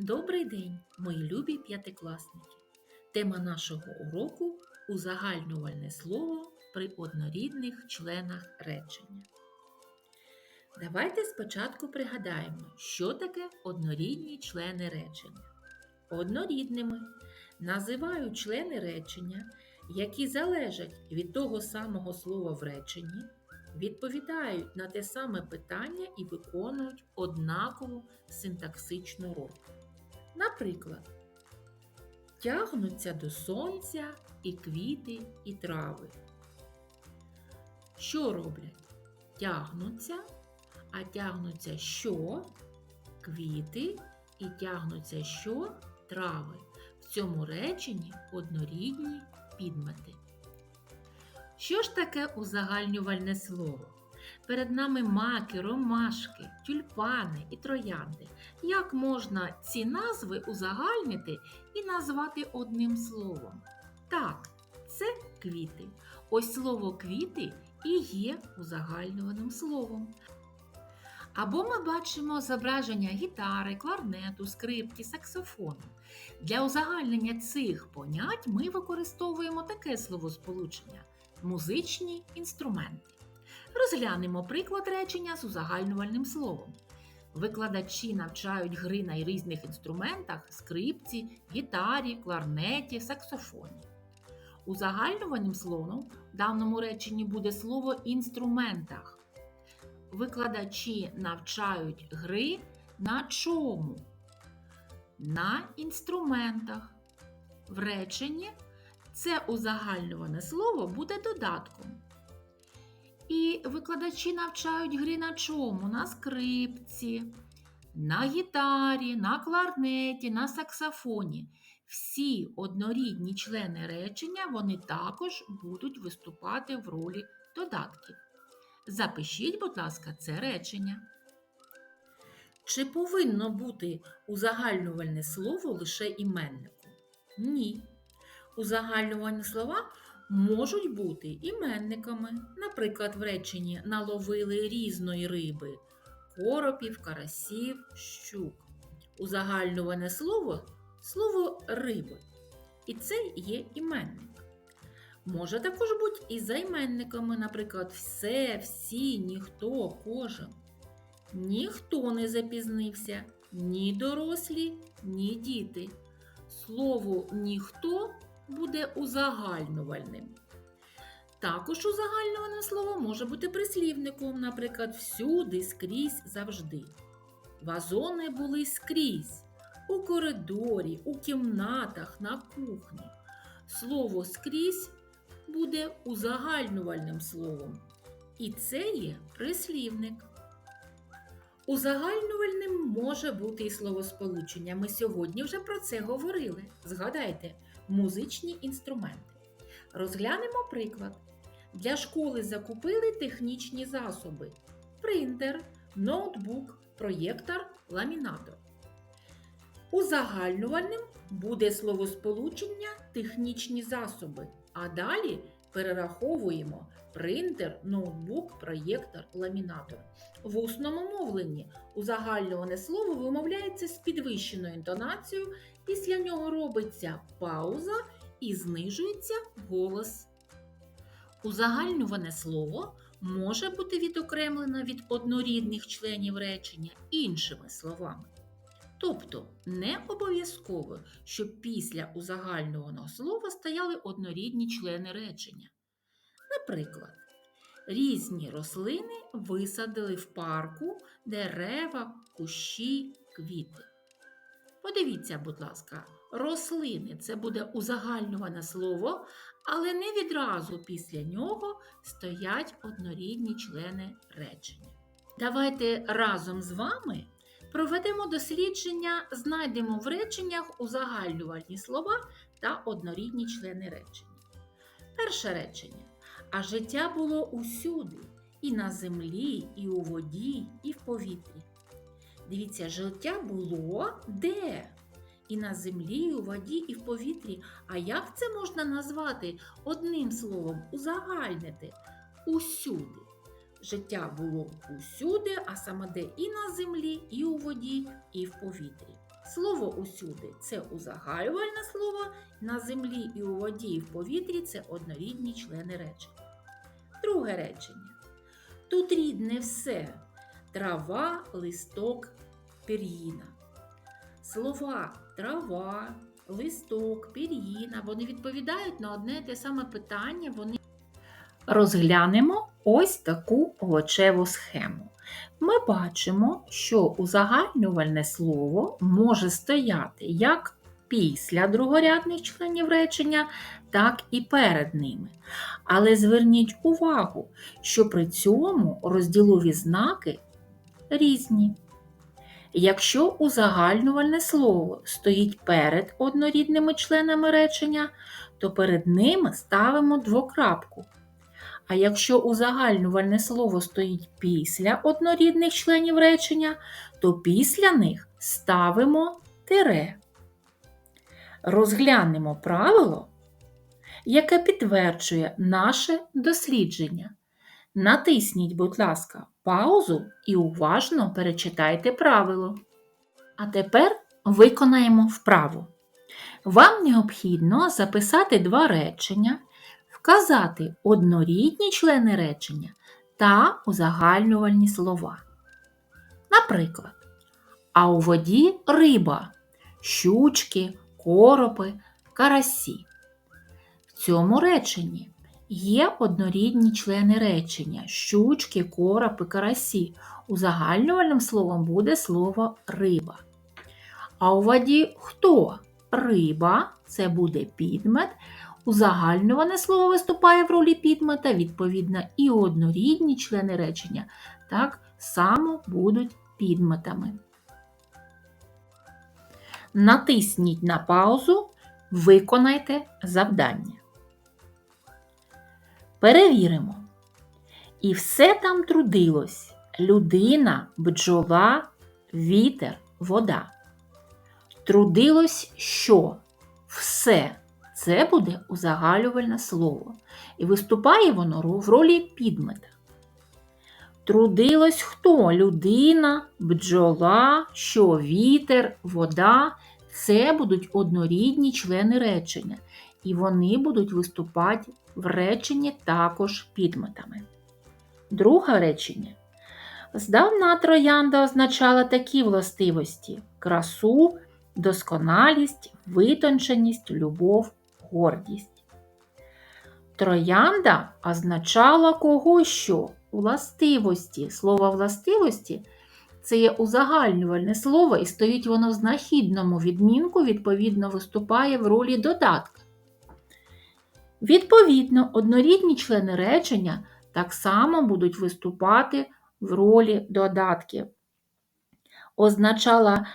Добрий день, мої любі п'ятикласники! Тема нашого уроку узагальнювальне слово при однорідних членах речення. Давайте спочатку пригадаємо, що таке однорідні члени речення. Однорідними називають члени речення, які залежать від того самого слова в реченні, відповідають на те саме питання і виконують однакову синтаксичну роль. Наприклад, тягнуться до сонця і квіти, і трави. Що роблять? Тягнуться, а тягнуться що? Квіти і тягнуться що? Трави. В цьому реченні однорідні підмети. Що ж таке узагальнювальне слово? Перед нами маки, ромашки, тюльпани і троянди. Як можна ці назви узагальнити і назвати одним словом? Так, це квіти. Ось слово квіти і є узагальнюваним словом. Або ми бачимо зображення гітари, кларнету, скрипки, саксофону. Для узагальнення цих понять ми використовуємо таке словосполучення музичні інструменти. Розглянемо приклад речення з узагальнювальним словом. Викладачі навчають гри на різних інструментах скрипці, гітарі, кларнеті, саксофоні. Узагальнювальним словом в даному реченні буде слово інструментах. Викладачі навчають гри на чому? На інструментах. В реченні це узагальнюване слово буде додатком. І викладачі навчають гри на чому? На скрипці, на гітарі, на кларнеті, на саксофоні. Всі однорідні члени речення вони також будуть виступати в ролі додатків. Запишіть, будь ласка, це речення. Чи повинно бути узагальнювальне слово лише іменнику? Ні. Узагальнювальні слова можуть бути іменниками. Наприклад, в реченні наловили різної риби коропів, карасів, щук. Узагальнюване слово слово риби. І це є іменник. Може також бути і займенниками, наприклад, все, всі, ніхто, кожен. Ніхто не запізнився, ні дорослі, ні діти. Слово ніхто буде узагальнювальним. Також узагальнюване слово може бути прислівником, наприклад, всюди, скрізь, завжди. Вазони були скрізь, у коридорі, у кімнатах, на кухні. Слово скрізь буде узагальнювальним словом. І це є прислівник. Узагальнювальним може бути і словосполучення. Ми сьогодні вже про це говорили. Згадайте, музичні інструменти. Розглянемо приклад. Для школи закупили технічні засоби: принтер, ноутбук, проєктор, ламінатор. Узагальнювальним буде словосполучення технічні засоби, а далі перераховуємо принтер, ноутбук, проєктор, ламінатор. В усному мовленні узагальнюване слово вимовляється з підвищеною інтонацією, після нього робиться пауза і знижується голос. Узагальнюване слово може бути відокремлено від однорідних членів речення іншими словами. Тобто не обов'язково, щоб після узагальнюваного слова стояли однорідні члени речення. Наприклад, різні рослини висадили в парку дерева, кущі, квіти. Подивіться, будь ласка, рослини це буде узагальнюване слово, але не відразу після нього стоять однорідні члени речення. Давайте разом з вами проведемо дослідження, знайдемо в реченнях узагальнювальні слова та однорідні члени речення. Перше речення. А життя було усюди, і на землі, і у воді, і в повітрі. Дивіться, життя було де? І на землі, і у воді, і в повітрі. А як це можна назвати одним словом узагальнити? Усюди. Життя було усюди, а саме де і на землі, і у воді, і в повітрі. Слово усюди це узагальнювальне слово, на землі і у воді і в повітрі це однорідні члени речення. Друге речення. Тут рідне все трава, листок, пір'їна. Слова трава, листок, пір'їна, вони відповідають на одне те саме питання. Вони розглянемо ось таку овочеву схему. Ми бачимо, що узагальнювальне слово може стояти як після другорядних членів речення, так і перед ними. Але зверніть увагу, що при цьому розділові знаки різні. Якщо узагальнювальне слово стоїть перед однорідними членами речення, то перед ними ставимо двокрапку. А якщо узагальнювальне слово стоїть після однорідних членів речення, то після них ставимо тире. Розглянемо правило, яке підтверджує наше дослідження. Натисніть, будь ласка, паузу і уважно перечитайте правило. А тепер виконаємо вправу. Вам необхідно записати два речення, вказати однорідні члени речення та узагальнювальні слова. Наприклад, а у воді риба, щучки, коропи, карасі. В цьому реченні є однорідні члени речення щучки, коропи, карасі. Узагальнювальним словом буде слово риба. А у воді хто? Риба це буде підмет. Узагальнюване слово виступає в ролі підмета, відповідно, і однорідні члени речення так само будуть підметами. Натисніть на паузу, виконайте завдання. Перевіримо. І все там трудилось людина, бджола, вітер, вода. Трудилось що? Все. Це буде узагальнювальне слово. І виступає воно в ролі підмета. Трудилось хто? Людина, бджола, що вітер, вода. Це будуть однорідні члени речення. І вони будуть виступати в реченні також підметами. Друге речення. Здавна троянда означала такі властивості: красу, досконалість, витонченість, любов, гордість. Троянда означала кого що? Властивості. Слово властивості це є узагальнювальне слово, і стоїть воно в знахідному відмінку, відповідно, виступає в ролі додатка. Відповідно, однорідні члени речення так само будуть виступати в ролі додатків. Означала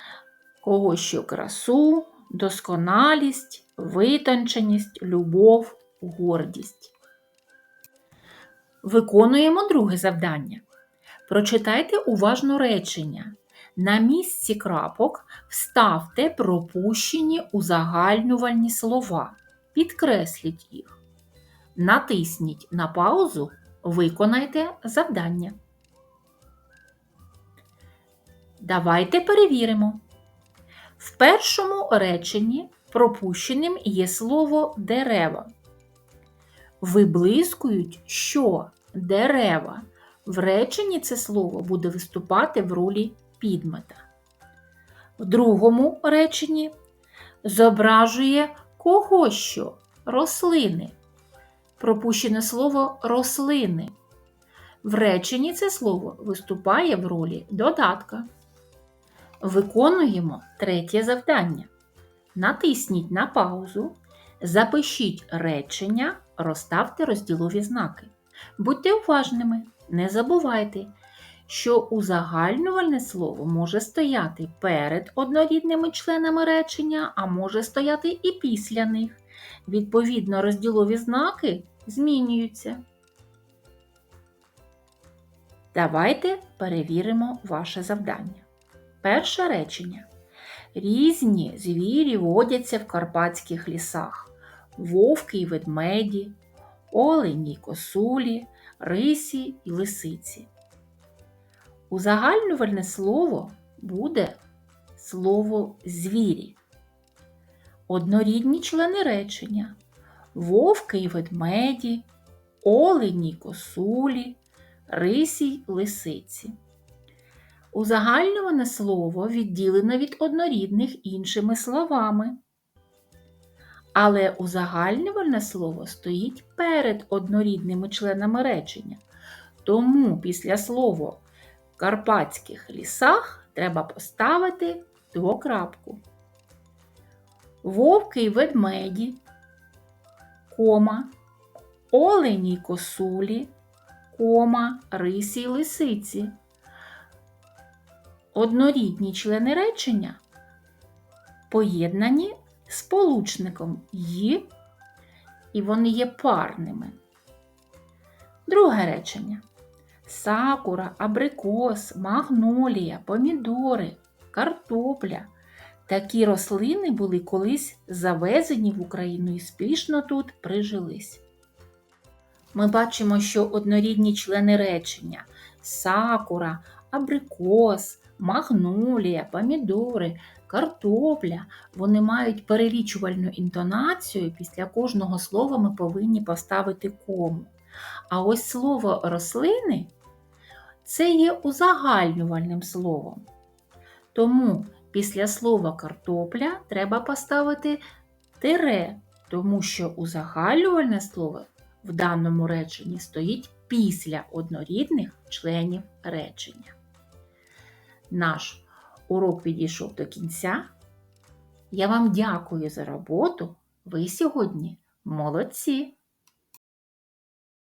кого що красу, досконалість, витонченість, любов, гордість. Виконуємо друге завдання. Прочитайте уважно речення. На місці крапок вставте пропущені узагальнювальні слова. Підкресліть їх. Натисніть на паузу, виконайте завдання. Давайте перевіримо. В першому реченні пропущеним є слово дерева. Виблискують що дерева. В реченні це слово буде виступати в ролі підмета. В другому реченні зображує кого що рослини. Пропущене слово рослини. В реченні це слово виступає в ролі додатка. Виконуємо третє завдання. Натисніть на паузу, запишіть речення, розставте розділові знаки. Будьте уважними, не забувайте, що узагальнювальне слово може стояти перед однорідними членами речення, а може стояти і після них. Відповідно, розділові знаки змінюються. Давайте перевіримо ваше завдання. Перше речення. Різні звірі водяться в карпатських лісах, вовки й ведмеді, олені й косулі, рисі й лисиці. Узагальнювальне слово буде слово звірі. Однорідні члени речення вовки й ведмеді, олені й косулі, рисі й лисиці. Узагальнюване слово відділено від однорідних іншими словами. Але узагальнювальне слово стоїть перед однорідними членами речення. Тому після слова в карпатських лісах треба поставити двокрапку. Вовки й ведмеді, кома, олені й косулі, кома, рисі й лисиці. Однорідні члени речення поєднані сполучником «ї», і вони є парними. Друге речення. Сакура, абрикос, магнолія, помідори, картопля. Такі рослини були колись завезені в Україну і спішно тут прижились. Ми бачимо, що однорідні члени речення сакура, абрикос, магнолія, помідори, картопля вони мають перелічувальну інтонацію. Після кожного слова ми повинні поставити кому. А ось слово рослини це є узагальнювальним словом. Тому після слова картопля треба поставити тире, тому що узагальнювальне слово в даному реченні стоїть після однорідних членів речення. Наш урок підійшов до кінця. Я вам дякую за роботу. Ви сьогодні молодці!